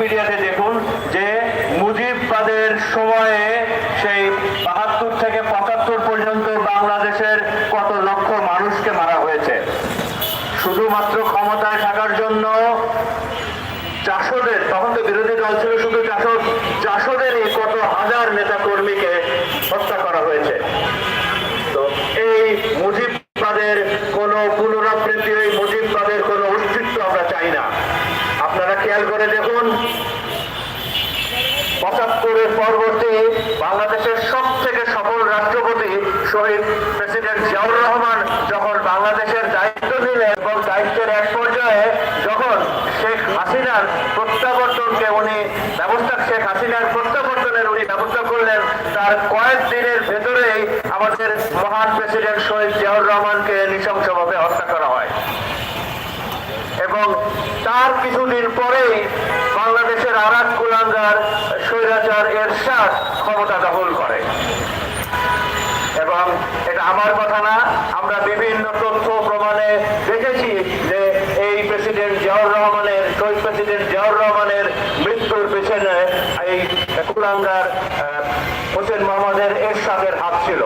উইকিপিডিয়াতে দেখুন যে মুজিববাদের সময়ে সেই বাহাত্তর থেকে পঁচাত্তর পর্যন্ত বাংলাদেশের কত লক্ষ মানুষকে মারা হয়েছে। শুধুমাত্র ক্ষমতায় থাকার জন্য চাষদের, তখন তো বিরোধী দল ছিল, শুধু চাষদ চাষদের কত হাজার নেতা কর্মীকে হত্যা করা হয়েছে তো এই মুজিববাদের কোন পুনরাবৃত্তি এই মুজিববাদের কোন অস্তিত্ব আমরা চাই না আপনারা খেয়াল করে দেখুন পঁচাত্তরের পরবর্তী বাংলাদেশের সব থেকে সফল রাষ্ট্রপতি শহীদ প্রেসিডেন্ট জিয়াউর রহমান যখন বাংলাদেশের দায়িত্ব নিলেন এবং দায়িত্বের এক পর্যায়ে যখন শেখ হাসিনার প্রত্যাবর্তনকে উনি ব্যবস্থা, শেখ হাসিনার প্রত্যাবর্তনের উনি ব্যবস্থা করলেন, তার কয়েক দিনের ভেতরেই আমাদের মহান প্রেসিডেন্ট শহীদ জিয়াউর রহমানকে নৃশংসভাবে হত্যা করা হয়। এবং তার কিছুদিন পরেই বাংলাদেশের আর এক কুলাঙ্গার স্বৈরাচার এরশাদ ক্ষমতা দখল করে। এবং এটা আমার কথা না, আমরা বিভিন্ন তথ্য প্রমাণে দেখেছি যে এই প্রেসিডেন্ট জিয়াউর রহমানের প্রেসিডেন্ট জিয়াউর রহমানের মৃত্যুর পেছনে এই কুলাঙ্গার হোসেন মোহাম্মদের এরশাদের হাত ছিল।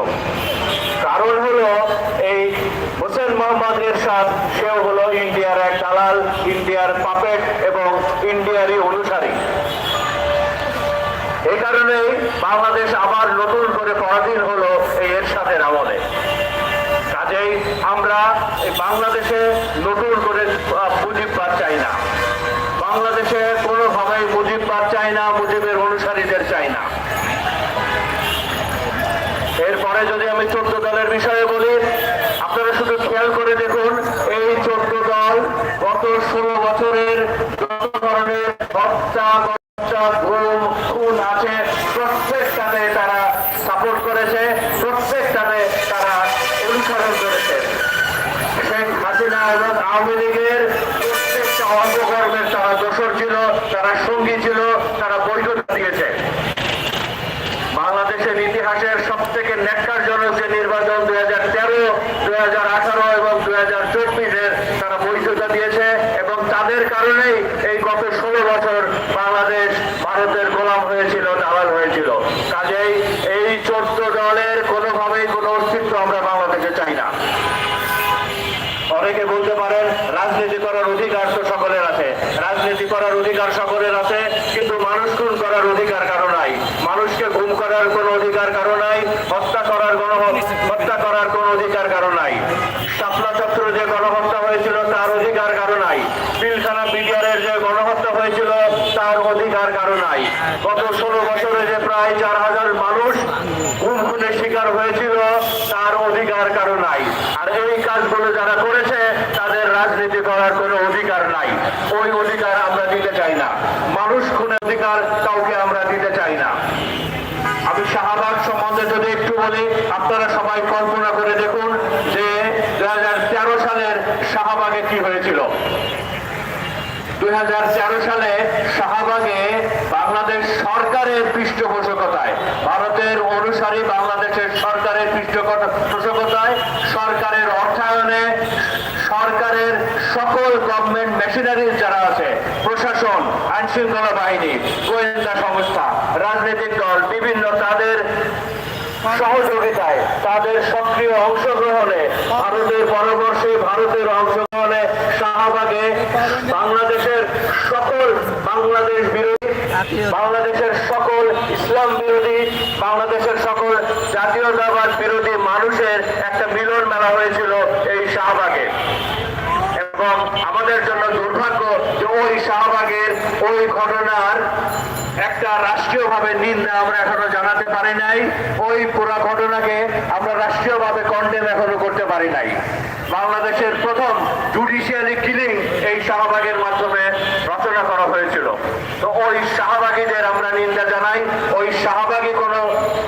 কারণ হলো এই হোসেন মোহাম্মদ এরশাদ, সেও হলো ইন্ডিয়ার এক দালাল, ইন্ডিয়ার পাপেট এবং ইন্ডিয়ারই অনুসারী। এই কারণেই বাংলাদেশ আবার নতুন করে পরাধীন হলো এই এরশাদের আমলে। কাজেই আমরা বাংলাদেশে নতুন করে আহ, মুজিববাদ চাই না বাংলাদেশে কোনোভাবেই মুজিববাদ চাই না মুজিবের অনুসারীদের চাই না এরপরে যদি আমি চোদ্দ দলের বিষয়ে বলি আপনারা শুধু খেয়াল করে দেখুন এই চোদ্দ দল গত ষোলো বছরের যত ধরনের বাংলাদেশের ইতিহাসের সব থেকে ন্যাক্কারজনক যে নির্বাচন দুই হাজার তেরো দুই হাজার আঠারো এবং দুই হাজার চব্বিশের তারা বৈধতা দিয়েছে এবং তাদের কারণেই এই গত ষোলো বছর বাংলাদেশ ভারতের গোলাম হয়েছিল, দালাল হয়েছিল। কাজেই এই চোদ্দ দলের কোনোভাবেই কোনো অস্তিত্ব আমরা বাংলাদেশে চাই না। অনেকে বলতে পারেন, রাজনীতি করার অধিকার তো সকলের আছে। রাজনীতি করার অধিকার সকলের আছে কিন্তু মানুষ খুন করার অধিকার কারও নাই মানুষকে গুম করার কোনো অধিকার কারও নাই হত্যা করার কোনো হত্যা করার কোনো অধিকার কারও নাই শাপলা চত্র যে গণহত্যা হয়েছিল তার অধিকার কারও নাই পিলখানা বিডিআরের যে গণহত্যা হয়েছিল তার অধিকার কারও নাই গত ষোলো বছরে যে প্রায় হাজার মানুষ গুম খুনের শিকার হয়েছিল, তার অধিকার কারও নাই। আর এই কাজগুলো যারা করেছে, তাদের রাজনীতি করার কোনো অধিকার নাই। ওই অধিকার আমরা দিতে চাই না। মানুষ খুনের অধিকার কাউকে আমরা দিতে চাই না। আমি শাহবাগ সম্বন্ধে যদি একটু বলি, আপনারা সবাই কল্পনা করে দেখুন যে দুই হাজার তেরো সালের শাহবাগে কি হয়েছিল। দুই হাজার তেরো সালে শাহবাগে বাংলাদেশ সরকারের পৃষ্ঠপোষকতায় ভারতের অনুসারী বাংলাদেশের সরকারের পৃষ্ঠপোষকতায় সরকারের অর্থায়নে সরকারের সকল গভর্নমেন্ট যারা আছে, প্রশাসন আইন শৃঙ্খলা বাহিনী, গোয়েন্দা সংস্থা, রাজনৈতিক দল, বিভিন্ন তাদের সহযোগিতায়, তাদের সক্রিয় অংশগ্রহণে, ভারতের পরামর্শে, ভারতের অংশগ্রহণে শাহবাগে বাংলাদেশের সকল বাংলাদেশ বিরোধী, বাংলাদেশের সকল ইসলাম বিরোধী, বাংলাদেশের সকল জাতীয়তাবাদ বিরোধী মানুষের একটা মিলন মেলা হয়েছিল এই শাহবাগে। এবং আমাদের জন্য দুর্ভাগ্য যে ওই শাহবাগের ওই ঘটনার একটা রাষ্ট্রীয়ভাবে নিন্দা আমরা এখনও জানাতে পারি নাই। ওই পুরা ঘটনাকে আমরা রাষ্ট্রীয়ভাবে কন্টেন এখনও করতে পারি নাই। বাংলাদেশের প্রথম জুডিশিয়ালি কিলিং এই শাহবাগের মাধ্যমে রচনা করা হয়েছিল। তো ওই শাহবাগীদের আমরা নিন্দা জানাই। ওই শাহবাগী কোনো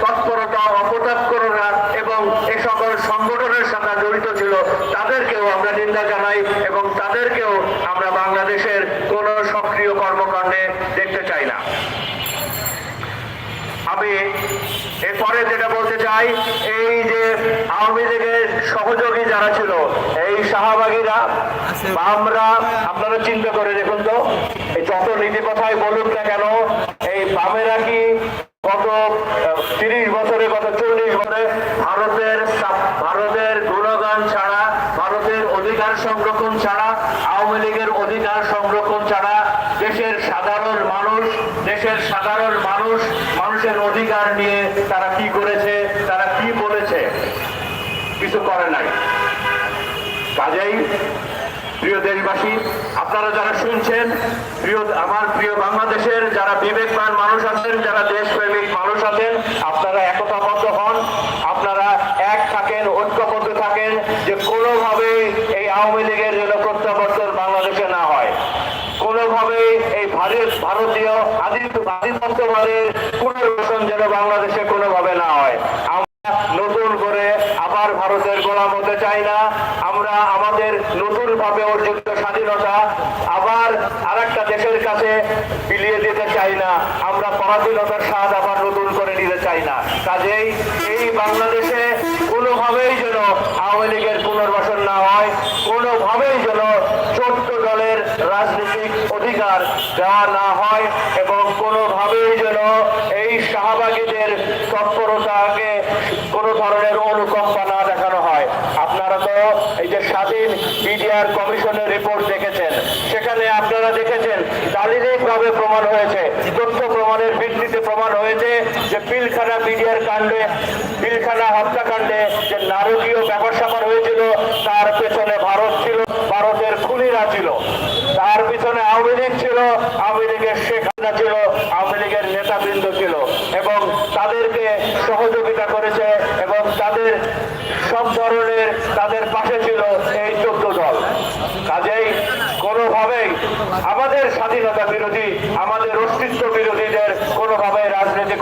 তৎপরতা, অপতৎপরতা এবং এ সকল সংগঠনের সাথে জড়িত ছিল, তাদেরকেও আমরা নিন্দা জানাই এবং তাদেরকেও আমরা বাংলাদেশের কোনো সক্রিয় কর্মকাণ্ডে দেখতে চাই না। আমি এরপরে যেটা বলতে চাই, এই যে আওয়ামী লীগের সহযোগী যারা ছিল এই শাহবাগীরা বামরা আপনারা চিন্তা করে দেখুন তো এই যত নীতি কথাই বলুক না কেন এই বামেরা কি গত তিরিশ বছরে গত চল্লিশ বছরে ভারতের ভারতের গুণগান ছাড়া ভারতের অধিকার সংরক্ষণ ছাড়া আওয়ামী লীগের অধিকার সংরক্ষণ ছাড়া দেশের সাধারণ মানুষ দেশের সাধারণ মানুষ মানুষের অধিকার নিয়ে তারা কি করেছে তারা কি বলেছে? কিছু করে নাই। কাজেই প্রিয় দেশবাসী, আপনারা যারা শুনছেন, প্রিয় আমার প্রিয় বাংলাদেশের যারা বিবেকবান মানুষ আছেন, যারা দেশপ্রেমিক মানুষ আছেন, আপনারা একতাবদ্ধ হন। আপনারা এক থাকেন, ঐক্যবদ্ধ থাকেন যে কোনোভাবে এই আওয়ামী লীগের যেন প্রত্যাবর্তন বাংলাদেশে না হয়। কোনোভাবেই এই ভারত ভারতীয় আধিপ- আধিপত্যবাদের পুনর্বাসন যেন বাংলাদেশে কোনোভাবে না হয় আমরা নতুন করে আবার ভারতের গোলাম হতে চাই না আমরা আমাদের নতুন ভাবে অর্জিত স্বাধীনতা আবার আরেকটা দেশের কাছে বিলিয়ে দিতে চাই না। আমরা পরাধীনতার স্বাদ আবার নতুন করে নিতে চাই না। কাজেই এই বাংলাদেশে কোনোভাবেই যেন আওয়ামী লীগের পুনর্বাসন না হয়, কোনোভাবেই যেন চোদ্দ দলের রাজনৈতিক অধিকার দেওয়া না হয় এবং কোনোভাবেই যেন এই শাহবাগীদের তৎপরতাকে কোনো ধরনের অনুকম্পা না দেখানো হয় আপনারা তো এই যে স্বাধীন বিডিআর কমিশনের রিপোর্ট দেখেছেন সেখানে আপনারা দেখেছেন শারীরিকভাবে প্রমাণ হয়েছে। তথ্য প্রমাণের ভিত্তিতে প্রমাণ হয়েছে যে পিলখানা বিডিআর কাণ্ডে, পিলখানা হত্যাকাণ্ডে যে নারকীয় ব্যাপার স্যাপার হয়েছিল, তার পেছনে ভারত ছিল, ভারতের খুনিরা ছিল। তার পিছনে আওয়ামী লীগ ছিল, আওয়ামী লীগের শেখ হাসিনা ছিল, আওয়ামী লীগের নেতাবৃন্দ ছিল এবং তাদেরকে সহযোগিতা করেছে এবং তাদের সব ধরনের তাদের পাশে ছিল এই চোদ্দ দল। কাজেই কোনোভাবেই আমাদের স্বাধীনতা বিরোধী আমাদের অস্তিত্ব বিরোধীদের কোনোভাবে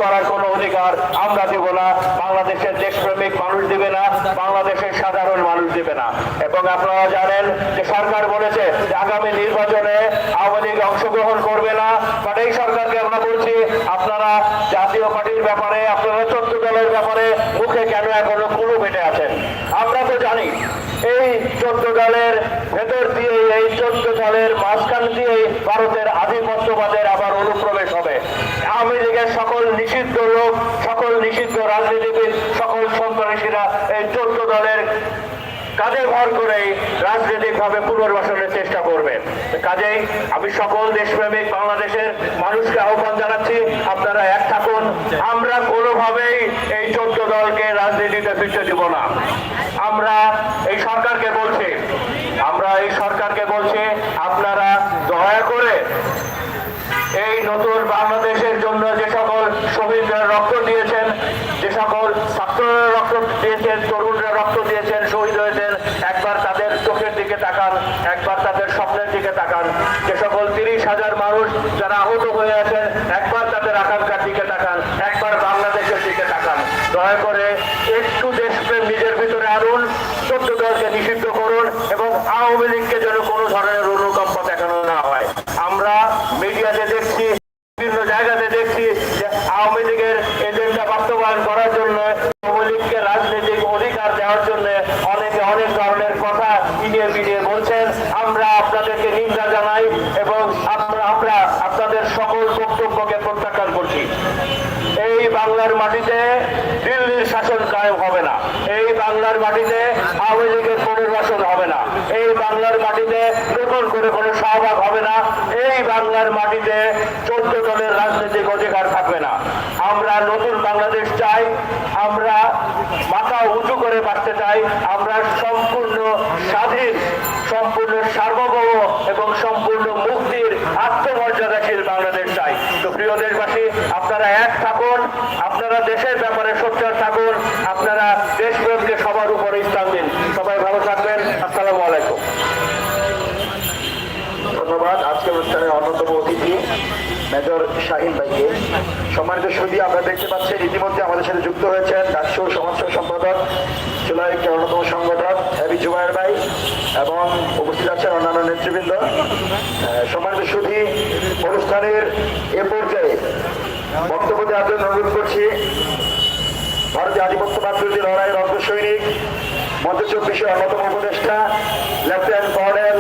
করার কোনো অধিকার আমরা দেব না। বাংলাদেশের দেশপ্রেমিক মানুষ দেবে না, বাংলাদেশের সাধারণ মানুষ দেবে না। এবং আপনারা জানেন যে সরকার বলেছে যে আগামী নির্বাচনে আওয়ামী লীগ অংশগ্রহণ করবে না। বাট এই সরকারকে আমরা বলছি, আপনারা জাতীয় পার্টির ব্যাপারে, আপনারা চোদ্দ দলের ব্যাপারে মুখে কেন এখনও কুলু বেটে আছেন? আমরা তো জানি, এই চোদ্দ দলের ভেতর দিয়ে এই চোদ্দ দলের মাঝখান দিয়ে ভারতের আধিপত্যবাদের আবার অনুপ্রবেশ আওয়ামী লীগের সকল নিষিদ্ধ লোক, সকল নিষিদ্ধ রাজনীতিবিদ, সকল সন্ত্রাসীরা এই চোদ্দ দলের কাজে ভর করেই রাজনৈতিকভাবে পুনর্বাসনের চেষ্টা করবেন কাজেই আমি সকল দেশপ্রেমিক বাংলাদেশের মানুষকে আহ্বান জানাচ্ছি, আপনারা এক থাকুন। আমরা কোনোভাবেই এই চোদ্দ দলকে রাজনীতিতে ফিরতে দিব না। আমরা এই সরকারকে বলছি আমরা এই সরকারকে বলছি আপনারা দয়া করে এই নতুন বাংলাদেশের জন্য যে সকল শহীদরা রক্ত দিয়েছেন যে সকল ছাত্ররা রক্ত দিয়েছেন, তরুণরা রক্ত দিয়েছেন, শহীদ হয়েছেন। একবার তাদের চোখের দিকে তাকান, একবার তাদের স্বপ্নের দিকে তাকান। যে সকল তিরিশ হাজার মানুষ যারা আহত হয়ে আছেন, একবার তাদের আকাঙ্ক্ষার দিকে তাকান, একবার বাংলাদেশের দিকে তাকান। দয়া করে একটু দেশপ্রেম নিজের ভিতরে আনুন, চোদ্দ দলকে নিষিদ্ধ করুন এবং আওয়ামী লীগকে যেন কোনো ধরনের অনুকম্প দেখানো না হয় আমরা মিডিয়াতে দেখছি বিভিন্ন জায়গাতে দেখছি যে আওয়ামী লীগের এজেন্ডা বাস্তবায়ন করার জন্য আওয়ামী লীগকে রাজনৈতিক অধিকার দেওয়ার জন্য অনেকে অনেক ধরনের কথা ইডিয়ে মিডিয়ে বলছেন আমরা আপনাদেরকে নিন্দা জানাই এবং আমরা আমরা আপনাদের সকল বক্তব্যকে প্রত্যাখ্যান করছি এই বাংলার মাটিতে দিল্লির শাসন কায়েম হবে না এই বাংলার মাটিতে আওয়ামী লীগের পুনর্বাসন হবে না এই বাংলার মাটিতে করে কোনো সহভাগ হবে না, এই বাংলার মাটিতে চোদ্দ দলের রাজনৈতিক অধিকার থাকবে না। আমরা নতুন বাংলাদেশ চাই, আমরা মাথা উঁচু করে বাঁচতে চাই, আমরা সম্পূর্ণ স্বাধীন সম্পূর্ণ সার্বভৌম এবং সম্পূর্ণ মুক্তির আত্মমর্যাদাশীল বাংলাদেশ চাই তো প্রিয় দেশবাসী আপনারা এক থাকুন আপনারা দেশের ব্যাপারে সোচ্চার থাকুন আপনারা দেশপ্রেমকে সবার উপরে স্থান দিন সবাই ভালো থাকবেন আসসালামু আলাইকুম ধন্যবাদ আজকের অনুষ্ঠানের অন্যতম অতিথি মেজর শাহিন ভাইকে। সম্মানিত সুদী আমরা দেখতে পাচ্ছেন, ইতিমধ্যে আমাদের সাথে যুক্ত হয়েছেন ডাকসু সমাজ সম্পাদক চুলাইকের অন্যতম সংগঠক এবি জুবাইর ভাই এবং উপস্থিত আছেন অন্যান্য নেতৃবৃন্দ। সম্মানিত সুধী, অনুষ্ঠানের এ পর্যায়ে বক্তব্য দেওয়ার জন্য অনুরোধ করছি, ভারতীয় আধিপত্যবাদ বিরোধী লড়াইয়ের অগ্রসৈনিক মধ্য চব্বিশের অন্যতম উপদেষ্টা, lieutenant colonel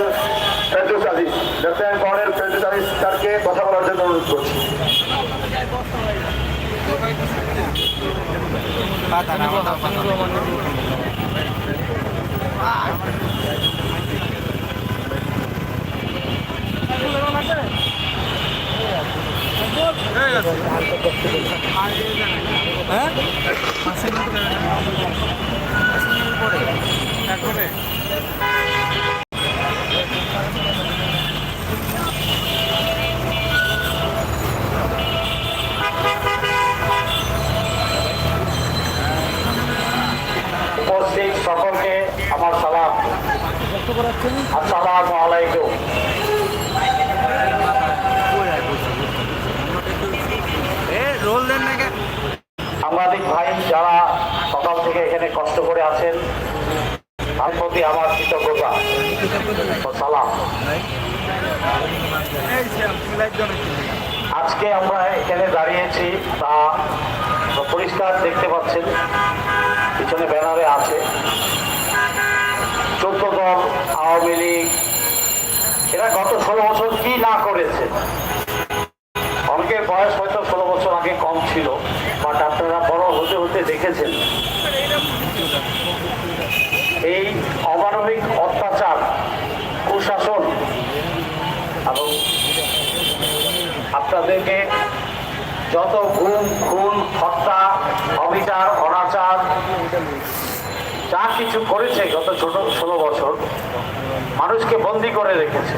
Ferdous Aziz. Lieutenant colonel Ferdous Aziz স্যারকে কথা বলার জন্য অনুরোধ করছি উপস্থিত সকলকে আমার সালাম আসসালামু আলাইকুম রোল দেন না কেন সাংবাদিক ভাই যারা সকাল থেকে এখানে কষ্ট করে আছেন। তার প্রতি আমার কৃতজ্ঞতা। সালাম। আজকে আমরা এখানে দাঁড়িয়েছি, তা পরিষ্কার দেখতে পাচ্ছেন, পিছনে ব্যানারে আছে। চোদ্দ দল আওয়ামী লীগ, এরা গত ষোলো বছর কি না করেছে? অনেকের বয়স হয়তো ষোলো বছর আগে কম ছিল, বাট আপনারা দেখেছেন? এই অমানবিক অত্যাচার, কুশাসন এবং আপনাদেরকে যত গুম, খুন, হত্যা, অবিচার, অনাচার, যা কিছু করেছে গত ছোট, ষোলো বছর, মানুষকে বন্দি করে রেখেছে।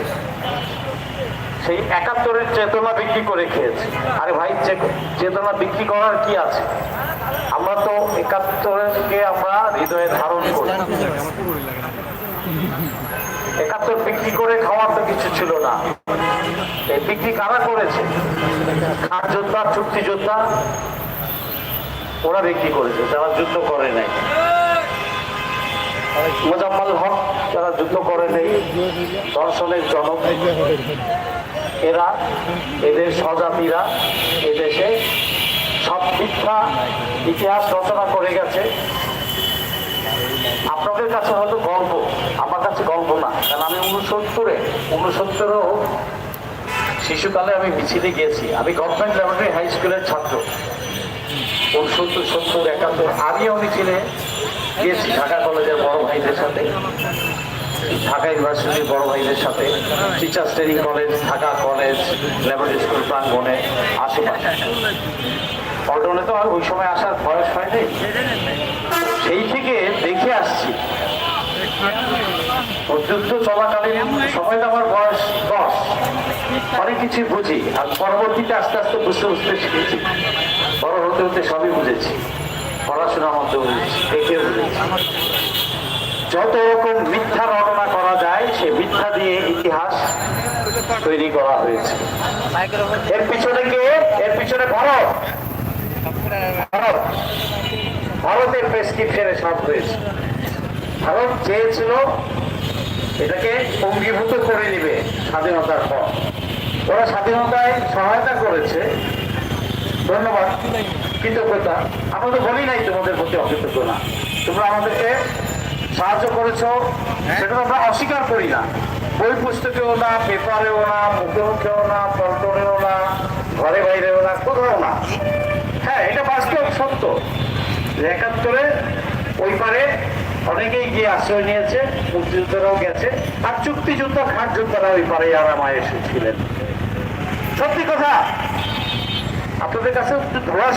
সেই একাত্তরের চেতনা বিক্রি করে খেয়েছে। আরে ভাই চেতনা বিক্রি করার কি আছে? আমরা তো একাত্তরকে আমরা হৃদয়ে ধারণ করি। একাত্তর বিক্রি করে খাওয়ার তো কিছু ছিল না। বিক্রি কারা করেছে? খাট যোদ্ধা? চুক্তি যোদ্ধা? ওরা বিক্রি করেছে, যারা যুদ্ধ করে নাই। মোজাম্মল হক যারা যুদ্ধ করে নেই, দর্শনের জনক। এরা, এদের স্বজাতিরা এদেশে সব মিথ্যা ইতিহাস রচনা করে গেছে। আপনাদের কাছে হয়তো গল্প, আমার কাছে গল্প না, কারণ আমি উনসত্তরে, উনসত্তরেও শিশুকালে আমি মিছিলে গিয়েছি। আমি গভর্নমেন্ট ল্যাবরেটরি হাই স্কুলের ছাত্র। উনসত্তর, সত্তর, একাত্তর, আমিও মিছিলে গিয়েছি ঢাকা কলেজের বড় ভাইদের সাথে। ঢাকা ইউনিভার্সিটির বড় ভাইদের সাথে। Teachers training college Dhaka college laboratory school প্রাঙ্গনে আশেপাশে। পল্টনে তো আর ওই সময় আসার বয়স হয়নি সেই থেকে দেখে আসছি। যুদ্ধ চলাকালীন সময় আমার বয়স দশ। অনেক কিছু বুঝি আর পরবর্তীতে আস্তে আস্তে বুঝতে বুঝতে শিখেছি। বড় হতে হতে সবই বুঝেছি। পড়াশোনার মধ্যে বুঝেছি দেখে বুঝেছি। যত রকম মিথ্যা রটনা করা যায়, সে মিথ্যা দিয়ে ইতিহাস তৈরি করা হয়েছে। এর পিছনে কে? এর পিছনে ভারত। ভারত। ভারতের প্রেসক্রিপশনে সব হয়েছে। ভারত চেয়েছিল এটাকে অঙ্গীভূত করে নিবে স্বাধীনতার পর। ওরা স্বাধীনতায় সহায়তা করেছে। ধন্যবাদ। কৃতজ্ঞতা আমরা তো বলি নাই তোমাদের প্রতি অকৃতজ্ঞ না। তোমরা আমাদেরকে সাহায্য করেছ সেটা তো আমরা অস্বীকার করি না। বই পুস্তকেও না পেপারেও না মুখে মুখেও না পল্টনেও না ঘরে বাইরেও না কোথাও না। হ্যাঁ এটা বাস্তব সত্য। যে একাত্তরে ওই পারে অনেকেই গিয়ে আশ্রয় নিয়েছে মুক্তিযুদ্ধরাও গেছে আর চুক্তিযুদ্ধ খাট যোদ্ধারা ওই পারে আরামায় এসেছিলেন। সত্যি কথা আপনাদের কাছে ধোয়া